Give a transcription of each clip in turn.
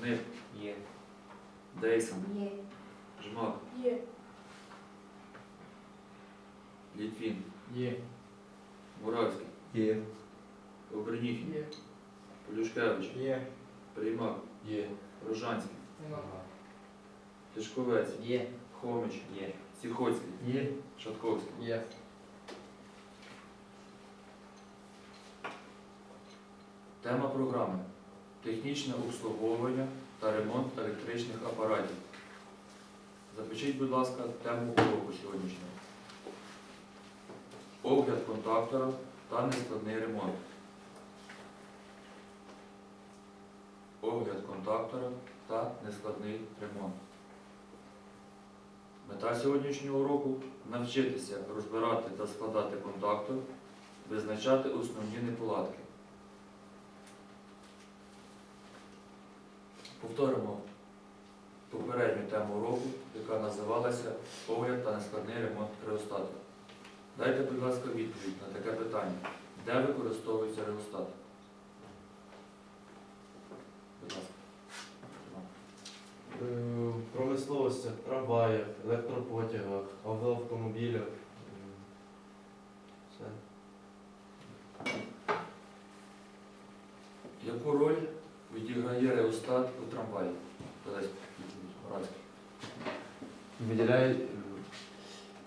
Гнив, Є. Дейсон, Є. Жмак, Є. Літвін, Є. Муравський, Є. Оберніхін, Є. Полюшкевич, Є. Приймак, Є. Рожанський, Нема. Тишковець, Є. Хомич, Є. Сіхоцький, Є. Шатковський. Є. Тема програми технічне обслуговування та ремонт електричних апаратів. Запишіть, будь ласка, тему уроку сьогоднішнього. Огляд контактора та нескладний ремонт. Огляд контактора та нескладний ремонт. Мета сьогоднішнього уроку навчитися розбирати та складати контактор, визначати основні неполадки. Повторимо попередню тему уроку, яка називалася Огляд та нескладний ремонт реостату. Дайте, будь ласка, відповідь на таке питання. Де використовується реостат? Будь ласка. Е, В промисловості, трамваях, електропотягах, автомобілях. М, Все. Яку роль відіграє у трамваї? Виділяє,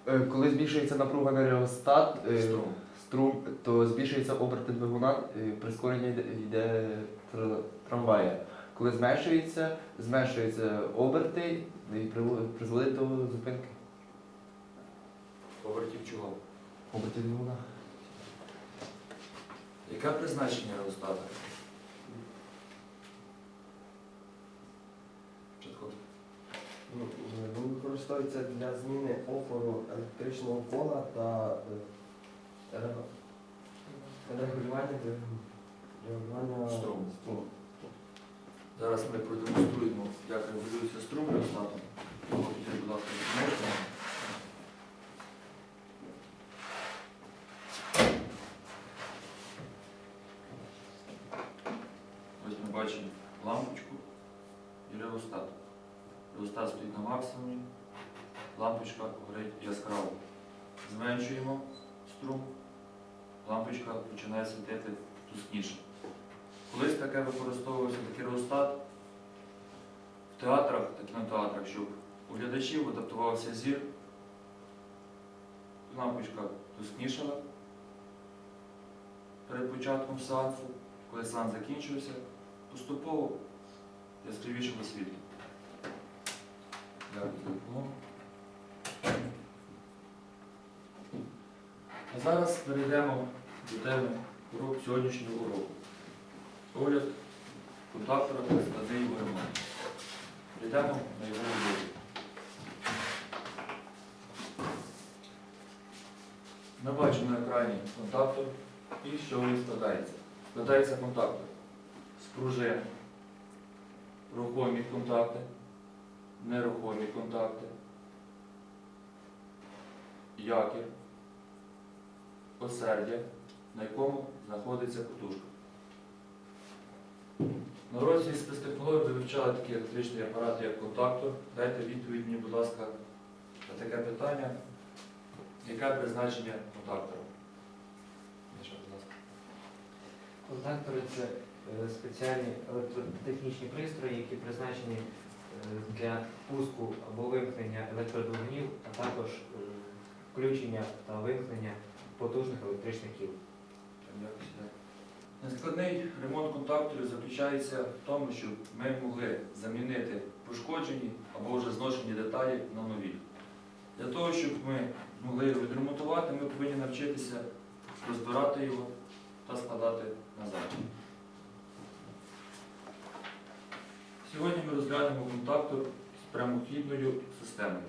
е, коли збільшується напруга на реостат, е, Струм. струм, то збільшується оберти двигуна, е, прискорення йде, йде тр- трамвая. Коли зменшується, зменшуються оберти і приво- призводить до зупинки Повертів чого? обертів двигуна. Яке призначення реостата? Чатковський. Ну, е, Він використовується для зміни опору електричного пола та е, регулювання регулювання Струму. струму. Зараз ми продемонструємо, як регулюється струм реостатом. Покажіть, будь ласка, документи. Ось ми бачимо лампочку і реостат. Реостат стоїть на максимумі, лампочка горить яскраво. Зменшуємо струм, лампочка починає світити тускніше. Колись таке використовувався такий реостат в театрах, та кінотеатрах, щоб у глядачів адаптувався зір, лампочка тускнішала перед початком сеансу, коли сеанс закінчився, поступово яскравішого допомогу. А зараз перейдемо до теми урок сьогоднішнього уроку. Огляд контактора та складний його ремонт. На його роботу. Ми бачимо екрані контактор і чого він складається. Складається контактор з пружин, рухомі контакти, нерухомі контакти, якір, осердя, на якому знаходиться катушка. На уроці спецтехнології ви вивчали такі електричні апарати, як контактор. Дайте відповідь мені, будь ласка, на таке питання. Яке призначення контактора? Контактори це е, спеціальні електротехнічні пристрої, які призначені е, для пуску або вимкнення електродвигунів, а також е, включення та вимкнення потужних електричних кіл. Нескладний ремонт контакторів заключається в тому, щоб ми могли замінити пошкоджені або вже зношені деталі на нові. Для того, щоб ми могли його відремонтувати, ми повинні навчитися розбирати його та складати назад. Сьогодні ми розглянемо контактор з прямохідною системою.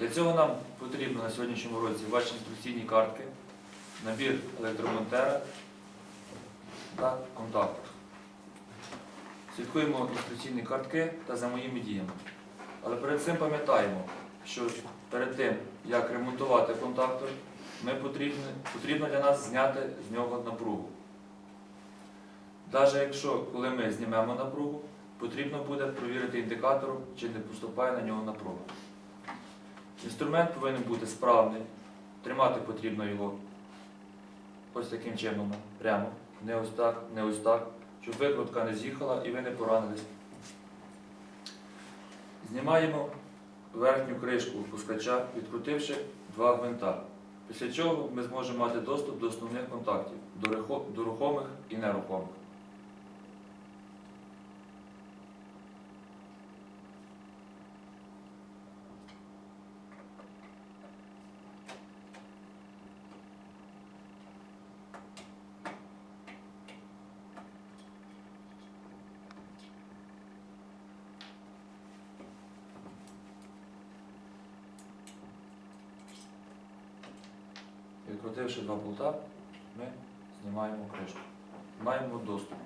Для цього нам потрібно на сьогоднішньому році ваші інструкційні картки, набір електромонтера та контактор. Слідкуємо інструкційні картки та за моїми діями. Але перед цим пам'ятаємо, що перед тим, як ремонтувати контактор, ми потрібно, потрібно для нас зняти з нього напругу. Навіть якщо коли ми знімемо напругу, потрібно буде провірити індикатором, чи не поступає на нього напруга. Інструмент повинен бути справний, тримати потрібно його ось таким чином, прямо, не ось так, не ось так, щоб викрутка не з'їхала і ви не поранились. Знімаємо верхню кришку пускача, відкрутивши два гвинта. Після чого ми зможемо мати доступ до основних контактів, до рухомих і нерухомих. Відкрутивши два болта, ми знімаємо кришку. Маємо доступ.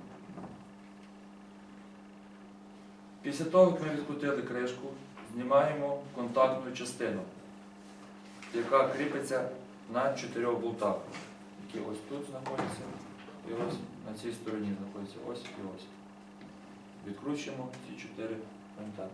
Після того, як ми відкрутили кришку, знімаємо контактну частину, яка кріпиться на чотирьох болтах, які ось тут знаходяться і ось на цій стороні знаходяться ось і ось. Відкручуємо ці чотири гвинта.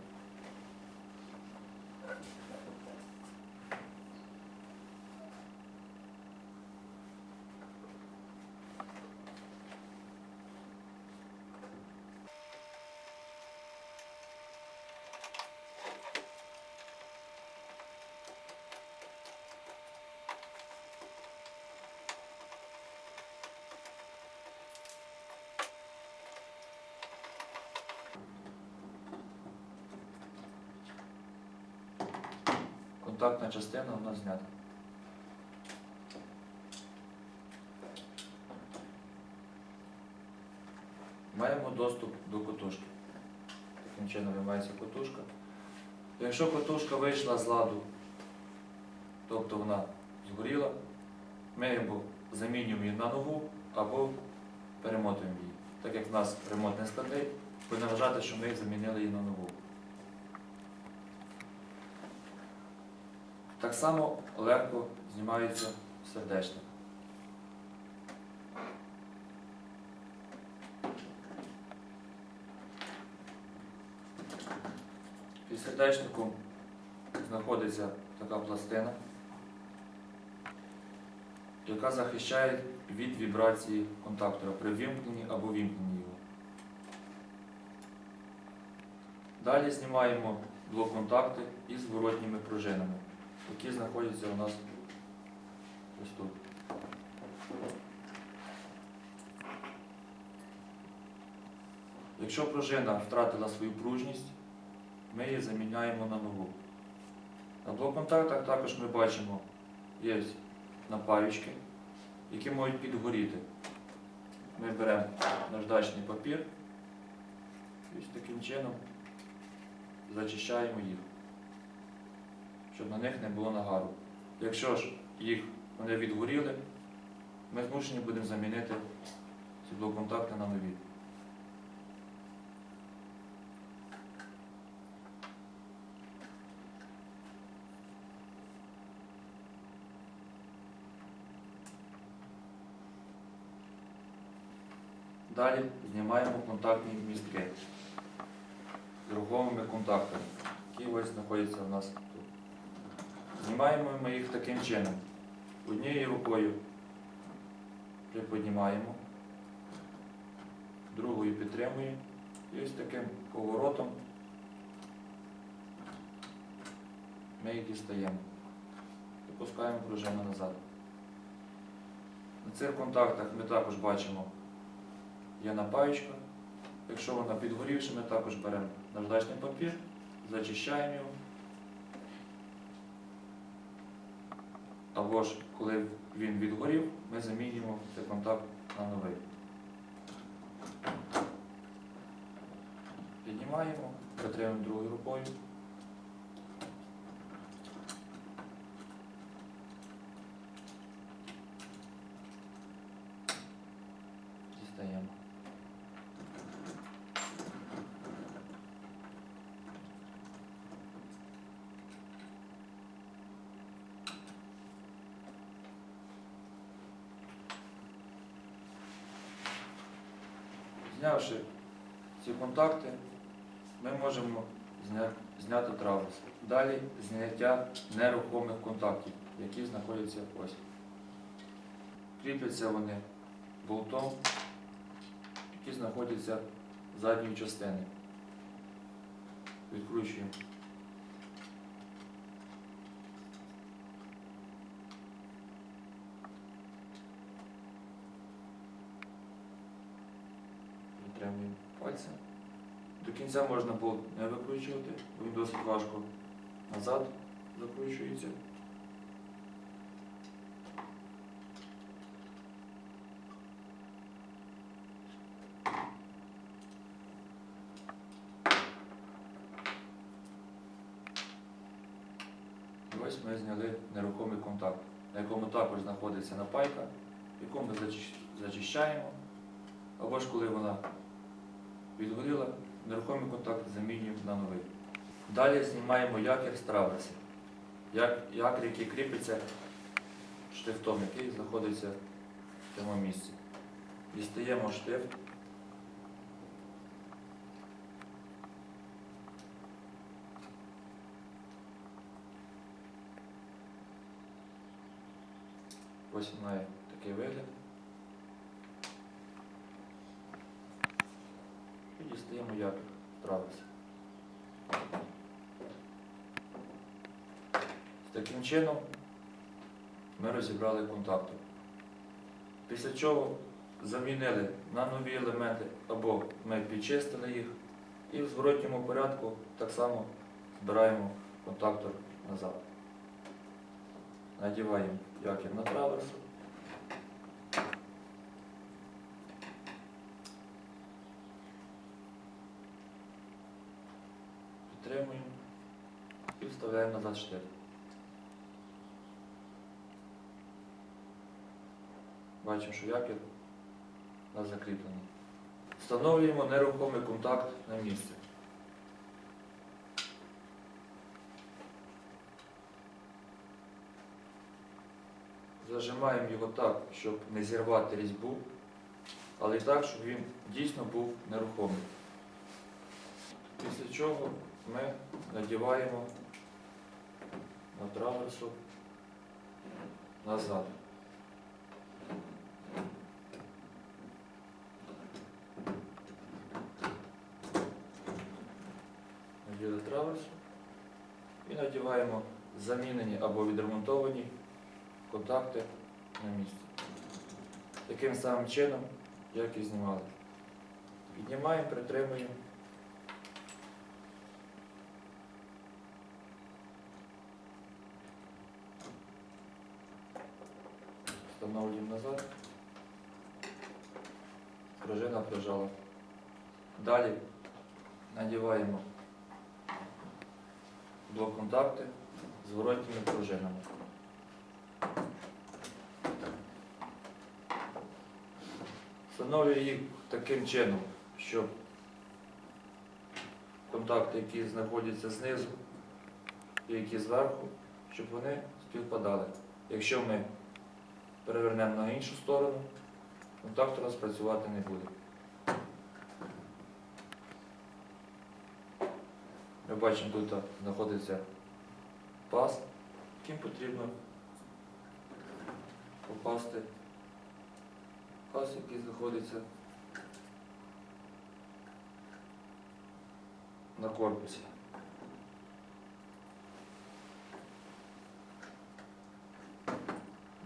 Контактна частина у нас знята. Маємо доступ до котушки. Таким чином виймається котушка. Якщо котушка вийшла з ладу, тобто вона згоріла, ми або замінюємо її на нову, або перемотуємо її. Так як в нас ремонт не складний, будемо вважати, що ми замінили її на нову. Так само легко знімається сердечник. Під сердечником знаходиться така пластина, яка захищає від вібрації контактора при вімкненні або вімкненні його. Далі знімаємо блок контакти із зворотніми пружинами які знаходяться у нас ось тут. Якщо пружина втратила свою пружність, ми її заміняємо на нову. На блок-контактах також ми бачимо є напаючки, які можуть підгоріти. Ми беремо наждачний папір і таким чином зачищаємо їх щоб на них не було нагару. Якщо ж їх вони відгоріли, ми змушені будемо замінити ці блок-контакти на нові. Далі знімаємо контактні містки з рухомими контактами, які ось знаходяться у нас. Знімаємо ми їх таким чином. Однією рукою приподнімаємо, другою підтримуємо і ось таким поворотом ми їх дістаємо. І пускаємо пружину назад. На цих контактах ми також бачимо, є напаючка. Якщо вона підгорівша, ми також беремо наждачний папір, зачищаємо його. Або ж коли він відгорів, ми замінюємо цей контакт на новий. Піднімаємо, притримуємо другою рукою. Дістаємо. Знявши ці контакти, ми можемо зняти траверс. Далі зняття нерухомих контактів, які знаходяться ось. Кріпляться вони болтом, який знаходиться з задньої частини. Відкручуємо. Витримуємо пальцем. Кінця можна було не викручувати, бо він досить важко назад закручується. І ось ми зняли нерухомий контакт, на якому також знаходиться напайка, яку ми зачищаємо. Або ж коли вона відгоріла, нерухомий контакт замінюємо на новий. Далі знімаємо якір з траверси. Якір, який кріпиться штифтом, який знаходиться в цьому місці. Дістаємо штифт. Ось має такий вигляд. І дістаємо якір траверси. Таким чином ми розібрали контакти. Після чого замінили на нові елементи або ми підчистили їх і в зворотньому порядку так само збираємо контактор назад. Надіваємо якір на траверсу. Підтримуємо і вставляємо назад штир. Бачимо, що якір у нас закріплений. Встановлюємо нерухомий контакт на місце. Зажимаємо його так, щоб не зірвати різьбу, але і так, щоб він дійсно був нерухомий. Після чого ми надіваємо на траверсу назад. Наділи траверсу і надіваємо замінені або відремонтовані контакти на місці. Таким самим чином, як і знімали. Піднімаємо, притримуємо. Встановлюємо назад. Пружина прижала. Далі надіваємо блок-контакти з зворотніми пружинами. Встановлюю їх таким чином, щоб контакти, які знаходяться знизу і які зверху, щоб вони співпадали. Якщо ми перевернемо на іншу сторону, контакт у нас працювати не буде. Ми бачимо, тут знаходиться паз, яким потрібно попасти. Паз, який знаходиться на корпусі.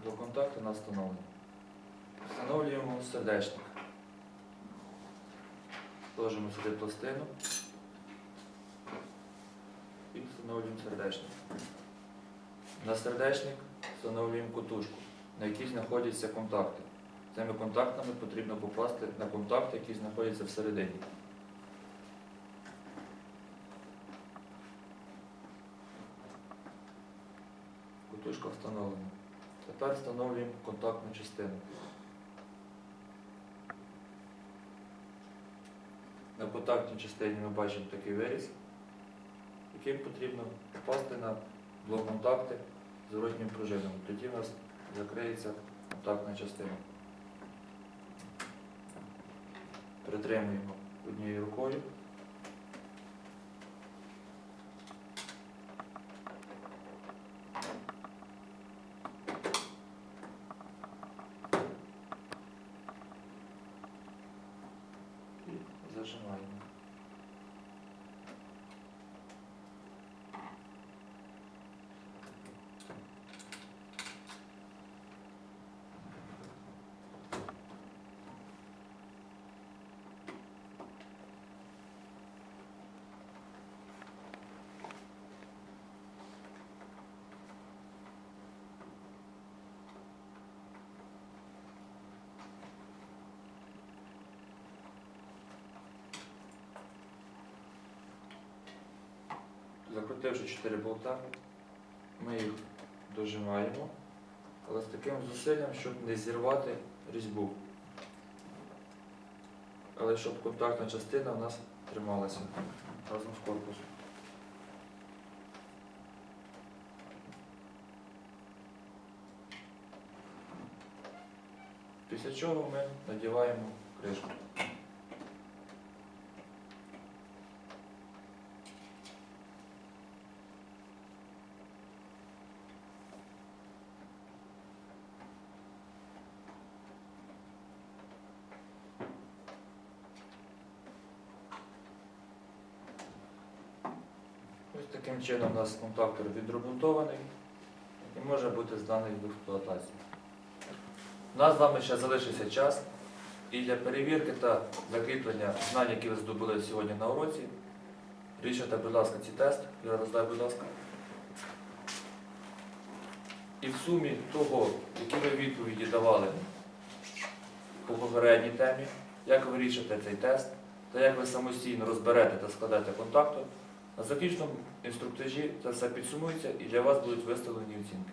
До контакту у нас встановлені. Встановлюємо сердечник. Ложимо сюди пластину і встановлюємо сердечник. На сердечник встановлюємо котушку, на якій знаходяться контакти. Цими контактами потрібно попасти на контакт, який знаходиться всередині. Котушка встановлена. Тепер встановлюємо контактну частину. На контактній частині ми бачимо такий виріз, яким потрібно попасти на блок контакти з зворотнім пружином. Тоді у нас закриється контактна частина. Притримуємо однією рукою. І зажимаємо. Закрутивши 4 болта, ми їх дожимаємо, але з таким зусиллям, щоб не зірвати різьбу. Але щоб контактна частина в нас трималася разом з корпусом. Після чого ми надіваємо кришку. Ось таким чином у нас контактор відремонтований і може бути зданий в експлуатацію. У нас з вами ще залишився час і для перевірки та закріплення знань, які ви здобули сьогодні на уроці, рішайте, будь ласка, ці тести, Юра, роздай, будь ласка. І в сумі того, які ви відповіді давали по попередній темі, як ви вирішите цей тест, та як ви самостійно розберете та складете контактор, на заключному інструктажі це все підсумується і для вас будуть виставлені оцінки.